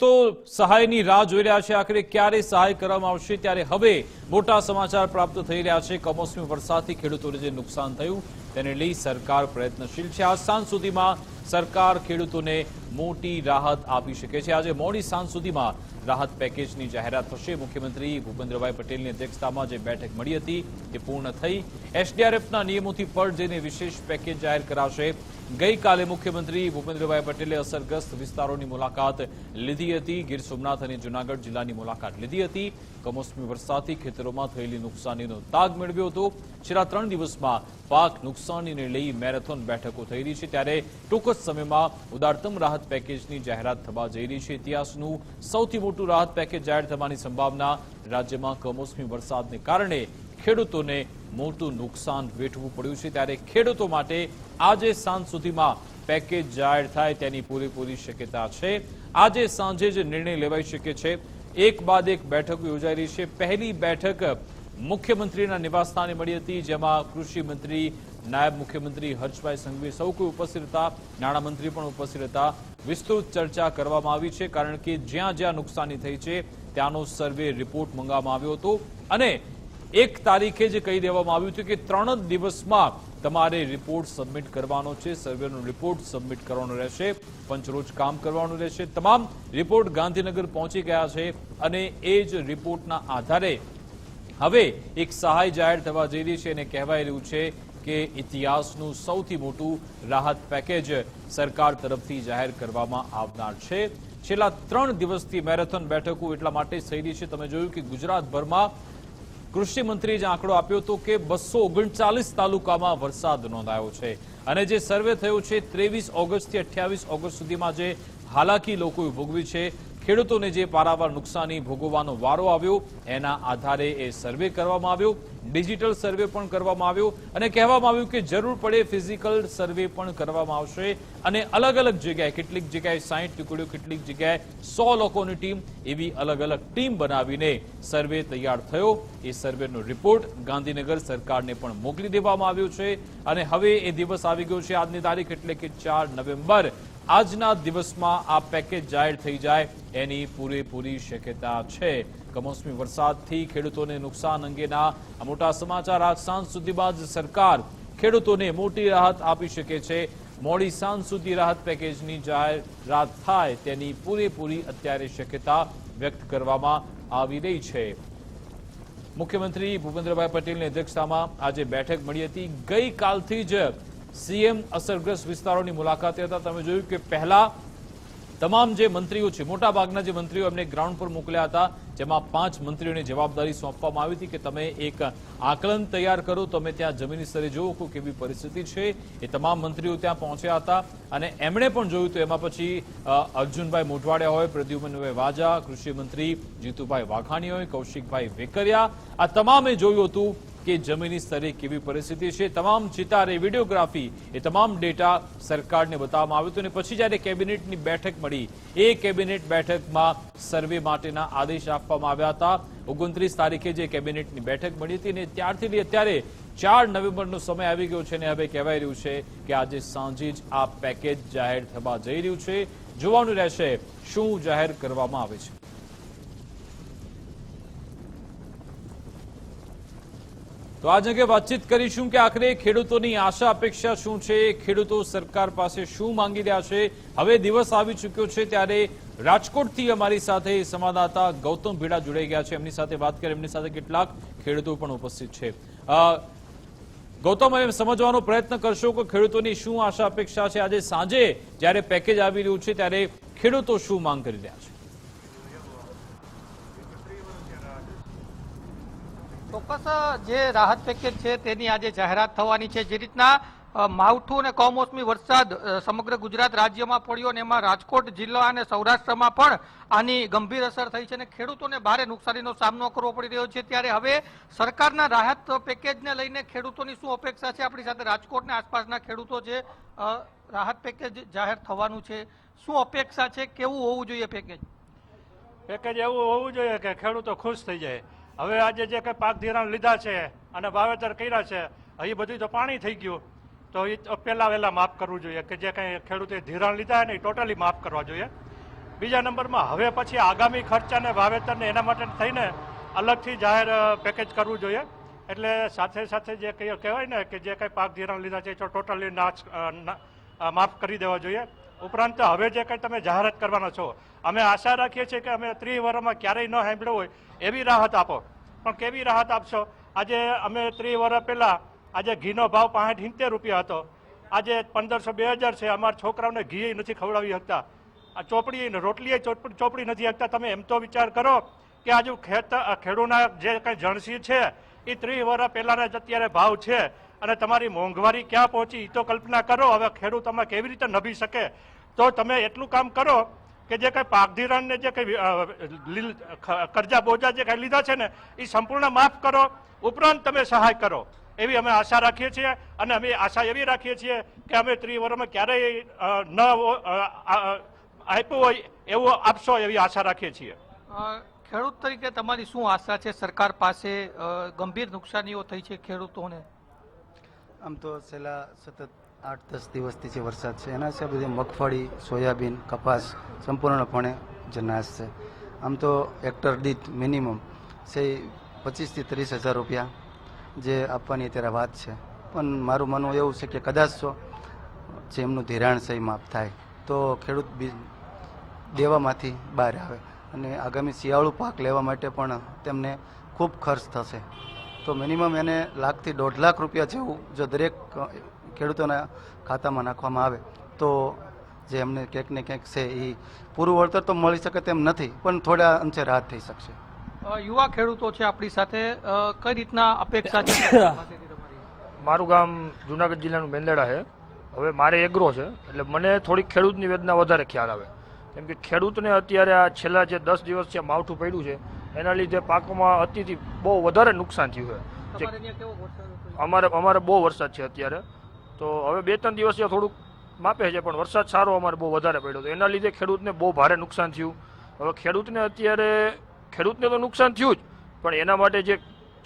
તો સહાયની રાહ જોઈ રહ્યા છે. આખરે ક્યારે સહાય કરવામાં આવશે? ત્યારે હવે મોટા સમાચાર પ્રાપ્ત થઈ રહ્યા છે. કમોસમી વરસાદથી ખેડૂતોને જે નુકસાન થયું તેને લઈ સરકાર પ્રયત્નશીલ છે. આજ સાંજ સુધીમાં સરકાર ખેડૂતોને મોટી રાહત આપી શકે છે. આજે મોડી સાંજ સુધીમાં રાહત પેકેજની જાહેરાત થશે. મુખ્યમંત્રી ભૂપેન્દ્રભાઈ પટેલની અધ્યક્ષતામાં જે બેઠક મળી હતી તે પૂર્ણ થઈ. એસડીઆરએફના નિયમોથી પર જઈને વિશેષ પેકેજ જાહેર કરાશે. ગઈકાલે મુખ્યમંત્રી ભૂપેન્દ્રભાઈ પટેલે અસરગ્રસ્ત વિસ્તારોની મુલાકાત લીધી હતી. ગીર સોમનાથ અને જૂનાગઢ જિલ્લાની મુલાકાત લીધી હતી. કમોસમી વરસાદથી ખેતરોમાં થયેલી નુકસાનીનો તાગ મેળવ્યો હતો. છેલ્લા ત્રણ દિવસમાં પાક નુકસાનીને લઈ મેરેથોન બેઠકો થઈ રહી છે. ત્યારે ટૂંક જ સમયમાં ઉદારતમ રાહત પેકેજની જાહેરાત થવા જઈ રહી છે. ઇતિહાસનું સૌથી મોટું રાહત પેકેજ જાહેર થવાની સંભાવના રાજ્યમાં કમોસમી વરસાદને કારણે ખેડૂતોને મોટું નુકસાન વેઠવું પડ્યું છે. ત્યારે ખેડૂતો માટે આજે સાંજ સુધીમાં પેકેજ જાહેર થાય તેની પૂરેપૂરી શક્યતા છે. આજે સાંજે જ નિર્ણય લેવાઈ શકે છે. એક બાદ એક બેઠક યોજાઈ રહી છે. પહેલી બેઠક મુખ્યમંત્રીના નિવાસસ્થાને મળી હતી, જેમાં કૃષિ મંત્રી નાયબ મુખ્યમંત્રી હર્ષભાઈ સંઘવી સૌ કોઈ ઉપસ્થિત હતા. નાણામંત્રી પણ ઉપસ્થિત હતા. વિસ્તૃત ચર્ચા કરવામાં આવી છે કારણ કે જ્યાં જ્યાં નુકસાની થઈ છે ત્યાંનો સર્વે રિપોર્ટ મંગાવવામાં આવ્યો હતો. અને એક તારીખે જ કહી દેવામાં આવ્યું હતું કે ત્રણ જ દિવસમાં તમારે રિપોર્ટ સબમિટ કરવાનો છે. સર્વેનો રિપોર્ટ સબમિટ કરવાનો રહેશે. પંચરોજ કામ કરવાનું રહેશે. તમામ રિપોર્ટ ગાંધીનગર પહોંચી ગયા છે અને એ જ રિપોર્ટના આધારે હવે એક સહાય જાહેર થવા જઈ રહી છે અને કહેવાય રહ્યું છે કે ઇતિહાસનું સૌથી મોટું રાહત પેકેજ સરકાર તરફથી જાહેર કરવામાં આવનાર છે. છેલ્લા ત્રણ દિવસથી મેરેથોન બેઠકો એટલા માટે થઈ રહી છે. તમે જોયું કે ગુજરાતભરમાં કૃષિ મંત્રીએ જે આંકડો આપ્યો હતો કે બસો ઓગણચાલીસ તાલુકામાં વરસાદ નોંધાયો છે. અને જે સર્વે થયો છે, ત્રેવીસ ઓગસ્ટથી અઠ્યાવીસ ઓગસ્ટ સુધીમાં જે હાલાકી લોકોએ ભોગવી છે ખેડૂતોને જે પારાવાર નુકસાની ભોગવવાનો વારો આવ્યો, એના આધારે એ સર્વે કરવામાં આવ્યો, ડિજિટલ સર્વે પણ કરવામાં આવ્યો અને કહેવામાં આવ્યું કે જરૂર પડે ફિઝિકલ સર્વે પણ કરવામાં આવશે અને અલગ અલગ જગ્યાએ, કેટલીક જગ્યાએ સાહીઠ ટુકડીઓ, કેટલીક જગ્યાએ સો લોકોની ટીમ એવી અલગ અલગ ટીમ બનાવીને સર્વે તૈયાર થયો. એ સર્વેનો રિપોર્ટ ગાંધીનગર સરકારને પણ મોકલી દેવામાં આવ્યો છે અને હવે એ દિવસ આવી ગયો છે. આજની તારીખ એટલે કે ચાર નવેમ્બર. આજના દિવસમાં આ પેકેજ જાહેર થઈ જાય એની પૂરેપૂરી શક્યતા છે. કમોસમી વરસાદથી ખેડૂતોને નુકસાન અંગેના આ મોટા સમાચાર આજ સાંજ સુધી બાદ સરકાર ખેડૂતોને મોટી રાહત આપી શકે છે. મોડી સાંજ સુધી રાહત પેકેજની જાહેરાત થાય તેની પૂરેપૂરી અત્યારે શક્યતા વ્યક્ત કરવામાં આવી રહી છે. મુખ્યમંત્રી ભૂપેન્દ્રભાઈ પટેલની અધ્યક્ષતામાં આજે બેઠક મળી હતી. ગઈકાલથી જ સીએમ અસરગ્રસ્ત વિસ્તારોની મુલાકાતે હતા. તમે જોયું કે પહેલા તમામ જે મંત્રીઓ છે, મોટાભાગના જે મંત્રીઓ એમને ગ્રાઉન્ડ પર મોકલ્યા હતા, જેમાં પાંચ મંત્રીઓને જવાબદારી સોંપવામાં આવી હતી કે તમે એક આકલન તૈયાર કરો, તમે ત્યાં જમીન સ્તરે જોવો કે કેવી પરિસ્થિતિ છે. એ તમામ મંત્રીઓ ત્યાં પહોંચ્યા હતા અને એમણે પણ જોયું તો એમાં પછી અર્જુનભાઈ મોઢવાડિયા હોય, પ્રદ્યુમનભાઈ વાજા કૃષિ મંત્રી જીતુભાઈ વાઘાણી હોય, કૌશિકભાઈ વેકરિયા, આ તમામે જોયું હતું કે જમીની સ્તરે કેવી પરિસ્થિતિ છે. તમામ ચિતારે વિડીયોગ્રાફી એ તમામ ડેટા સરકારને બતાવવામાં આવ્યું હતું અને પછી જ્યારે કેબિનેટની બેઠક મળી, એ કેબિનેટ બેઠકમાં સર્વે માટેના આદેશ આપવામાં આવ્યા હતા. ઓગણત્રીસ તારીખે જે કેબિનેટની બેઠક મળી હતી અને ત્યારથી અત્યારે ચાર નવેમ્બરનો સમય આવી ગયો છે અને હવે કહેવાય રહ્યું છે કે આજે સાંજે જ આ પેકેજ જાહેર થવા જઈ રહ્યું છે. જોવાનું રહેશે શું જાહેર કરવામાં આવે છે. તો આજ અંગે વાતચીત કરીશું કે આખરે ખેડૂતોની આશા અપેક્ષા શું છે? ખેડૂતો સરકાર પાસે શું માંગી રહ્યા છે? હવે દિવસ આવી ચૂક્યો છે ત્યારે રાજકોટથી અમારી સાથે સંવાદદાતા ગૌતમ ભીડા જોડાઈ ગયા છે. એમની સાથે વાત કરી, એમની સાથે કેટલાક ખેડૂતો પણ ઉપસ્થિત છે. ગૌતમ એમ સમજવાનો પ્રયત્ન કરશો કે ખેડૂતોની શું આશા અપેક્ષા છે? આજે સાંજે જ્યારે પેકેજ આવી રહ્યું છે ત્યારે ખેડૂતો શું માંગ કરી રહ્યા છે? ચોક્કસ જે રાહત પેકેજ છે તેની આજે જાહેરાત થવાની છે. જે રીતના માવઠું અને કમોસમી વરસાદ સમગ્ર ગુજરાત રાજ્યમાં પડ્યો અને એમાં રાજકોટ જિલ્લા અને સૌરાષ્ટ્રમાં પણ આની ગંભીર અસર થઈ છે અને ખેડૂતોને ભારે નુકસાનીનો સામનો કરવો પડી રહ્યો છે. ત્યારે હવે સરકારના રાહત પેકેજને લઈને ખેડૂતોની શું અપેક્ષા છે? આપણી સાથે રાજકોટના આસપાસના ખેડૂતો છે. રાહત પેકેજ જાહેર થવાનું છે. શું અપેક્ષા છે? કેવું હોવું જોઈએ પેકેજ? પેકેજ એવું હોવું જોઈએ કે ખેડૂતો ખુશ થઈ જાય. હવે આજે જે કંઈ પાક ધિરાણ લીધા છે અને વાવેતર કર્યા છે એ બધું તો પાણી થઈ ગયું. તો એ પહેલાં વહેલા માફ કરવું જોઈએ કે જે કંઈ ખેડૂતે ધિરાણ લીધા ને એ ટોટલી માફ કરવા જોઈએ. બીજા નંબરમાં હવે પછી આગામી ખર્ચાને વાવેતરને એના માટે થઈને અલગથી જાહેર પેકેજ કરવું જોઈએ. એટલે સાથે સાથે જે કહેવાય ને કે જે કંઈ પાક ધિરાણ લીધા છે એ ટોટલી નાશ માફ કરી દેવા જોઈએ. ઉપરાંત હવે જે કંઈ તમે જાહેરાત કરવાના છો, અમે આશા રાખીએ છીએ કે અમે ત્રીસ વર્ષમાં ક્યારેય ન સાંભળ્યું હોય એવી રાહત આપો. પણ કેવી રાહત આપશો? આજે અમે ત્રીસ વર્ષ પહેલા આજે ઘીનો ભાવ પાંઠ સિત્તેર રૂપિયા હતો. આજે પંદરસો બે હજાર છે, અમારા છોકરાઓને ઘી નથી ખવડાવી શકતા. આ ચોપડી રોટલીએ રોટલી ચોપડી નથી શકતા. તમે એમ તો વિચાર કરો કે આજુ ખેત, ખેડૂના જે કંઈ જણસી છે એ ત્રીસ વર્ષ પહેલાના જ અત્યારે ભાવ છે. અને તમારી મોંઘવારી ક્યાં પહોંચી એ તો કલ્પના કરો, હવે ખેડૂત તમે કેવી રીતે નભી શકે. તો તમે એટલું કામ કરો કે જે કંઈ પાક ધિરાણ જે કંઈ કરજા બોજા જે કંઈ લીધા છે ને એ સંપૂર્ણ માફ કરો. ઉપરાંત તમે સહાય કરો. એવી અમે આશા રાખીએ છીએ અને અમે આશા એવી રાખીએ છીએ કે અમે ત્રિવરમાં ક્યારેય ન આપ્યું હોય એવું આપશો એવી આશા રાખીએ છીએ. ખેડૂત તરીકે તમારી શું આશા છે? સરકાર પાસે ગંભીર નુકસાનીઓ થઈ છે ખેડૂતોને? આમ તો છેલ્લા સતત આઠ, દસ દિવસથી જે વરસાદ છે, એના છે બધી મગફળી, સોયાબીન, કપાસ સંપૂર્ણપણે જે છે. આમ તો હેક્ટર દીઠ મિનિમમ છે પચીસથી ત્રીસ હજાર રૂપિયા જે આપવાની અત્યારે વાત છે. પણ મારું માનવું એવું છે કે કદાચ જો જે એમનું ધિરાણ સહી માફ થાય. તો ખેડૂત દેવામાંથી બહાર આવે. અને આગામી શિયાળુ પાક લેવા માટે પણ તેમને ખૂબ ખર્ચ થશે. તો મિનિમમ એને લાખથી દોઢ લાખ રૂપિયા જેવું જો દરેક ખેડૂતોના ખાતામાં નાખવામાં આવે તો જે એમને ક્યાંક ને ક્યાંક છે એ પૂરું વળતર તો મળી શકે તેમ નથી પણ થોડા અંશે રાહત થઈ શકશે. યુવા ખેડૂતો છે આપણી સાથે કઈ રીતના અપેક્ષા છે? મારું ગામ જુનાગઢ જિલ્લાનું મેંદેડા છે. હવે મારે એગ્રો છે એટલે મને થોડીક ખેડૂતની વેદના વધારે ખ્યાલ આવે. કેમ કે ખેડૂતને અત્યારે આ છેલ્લા જે દસ દિવસ છે માવઠું પડ્યું છે એના લીધે પાકોમાં અતિથી બહુ વધારે નુકસાન થયું છે? અમારે અમારે બહુ વરસાદ છે અત્યારે. તો હવે બે ત્રણ દિવસ થોડુંક માપે છે પણ વરસાદ સારો અમારે બહુ વધારે પડ્યો તો એના લીધે ખેડૂતને બહુ ભારે નુકસાન થયું. હવે ખેડૂતને અત્યારે ખેડૂતને તો નુકસાન થયું જ પણ એના માટે જે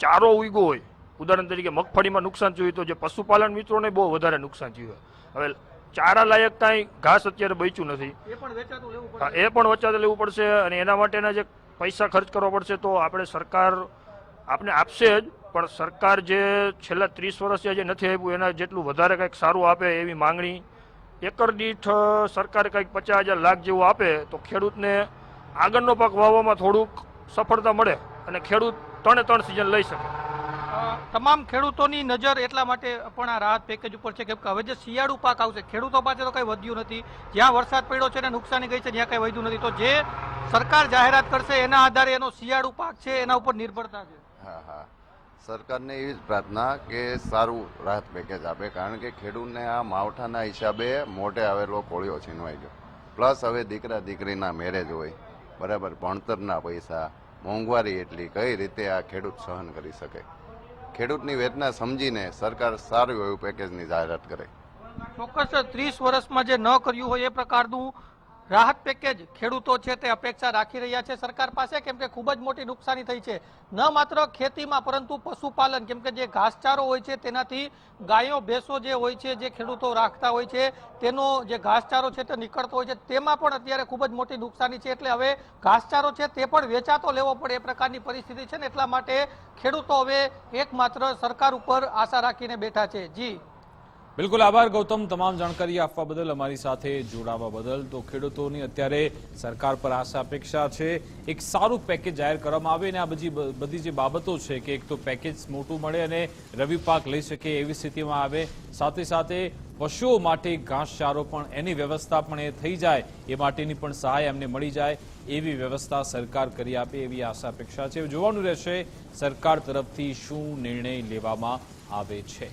ચારો ઉગ્યો હોય ઉદાહરણ તરીકે મગફળીમાં નુકસાન થયું તો જે પશુપાલન મિત્રોને બહુ વધારે નુકસાન થયું હોય હવે ચારા લાયક કાંઈ ઘાસ અત્યારે બચ્યું નથી. એ પણ વેચાતું લેવું પડશે અને એના માટેના જે પૈસા ખર્ચ કરવા પડશે તો આપણે સરકાર આપણે આપશે જ, પણ સરકાર જે છેલ્લા ત્રીસ વર્ષથી જે નથી આપ્યું, એના જેટલું વધારે કંઈક સારું આપે એવી માંગણી. એકર દીઠ સરકારે કંઈક પચાસ હજાર લાખ જેવું આપે તો ખેડૂતને આગળનો પાક વાવવામાં થોડુંક સફળતા મળે અને ખેડૂત ત્રણે ત્રણ સિઝન લઈ શકે. તમામ ખેડૂતોની નજર એટલા માટે પણ આ રાહત પેકેજ ઉપર છે કે હવે જે શિયાળુ પાક આવશે, ખેડૂતો પાસે તો કંઈ વધ્યું નથી. જ્યાં વરસાદ પડ્યો છે ને નુકસાની ગઈ છે, ત્યાં કંઈ વધ્યું નથી. તો જે સરકાર જાહેરાત કરશે એના આધારે એનો શિયાળુ પાક છે એના ઉપર નિર્ભરતા છે. હા હા. સરકારને એવી જ પ્રાર્થના કે સારું રાહત પેકેજ આપે કારણ કે ખેડૂતને આ માવઠાના હિસાબે મોઢે આવેલો કોળિયો છીનવાઈ ગયો. પ્લસ હવે દીકરા દીકરીના મેરેજ હોય બરાબર ભણતરના પૈસા મોંઘવારી એટલી કઈ રીતે આ ખેડૂત સહન કરી શકે? ખેડૂતની વેદના સમજીને સરકાર સારું એવું પેકેજની જાહેરાત કરે. ચોક્કસ ત્રીસ વર્ષમાં જે ન કર્યું હોય એ પ્રકારનું રાહત પેકેજ ખેડૂતો છે તે અપેક્ષા રાખી રહ્યા છે સરકાર પાસે, કેમ કે ખૂબ જ મોટી નુકસાની થઈ છે. ન માત્ર ખેતીમાં, પરંતુ પશુપાલન, કેમ કે જે ઘાસચારો હોય છે તેનાથી ગાયો, ભેંસો જે હોય છે, જે ખેડૂતો રાખતા હોય છે, તેનો જે ઘાસચારો છે તે નીકળતો હોય છે, તેમાં પણ અત્યારે ખૂબ જ મોટી નુકસાની છે. એટલે હવે ઘાસચારો છે તે પણ વેચાતો લેવો પડે એ પ્રકારની પરિસ્થિતિ છે ને એટલા માટે ખેડૂતો હવે એકમાત્ર સરકાર ઉપર આશા રાખીને બેઠા છે. જી. બિલકુલ આભાર, ગૌતમ. તમામ જાણકારી આપવા બદલ અમારી સાથે જોડાવા બદલ. તો ખેડૂતોની અત્યારે સરકાર પર આશા અપેક્ષા છે. એક સારું પેકેજ જાહેર કરવામાં આવે અને આ બધી બધી જે બાબતો છે કે એક તો પેકેજ મોટું મળે અને રવિ પાક લઈ શકે એવી સ્થિતિમાં આવે. સાથે સાથે પશુઓ માટે ઘાસચારો પણ, એની વ્યવસ્થા પણ એ થઈ જાય. એ માટેની પણ સહાય એમને મળી જાય. એવી વ્યવસ્થા સરકાર કરી આપે એવી આશા અપેક્ષા છે. જોવાનું રહેશે સરકાર તરફથી શું નિર્ણય લેવામાં આવે છે.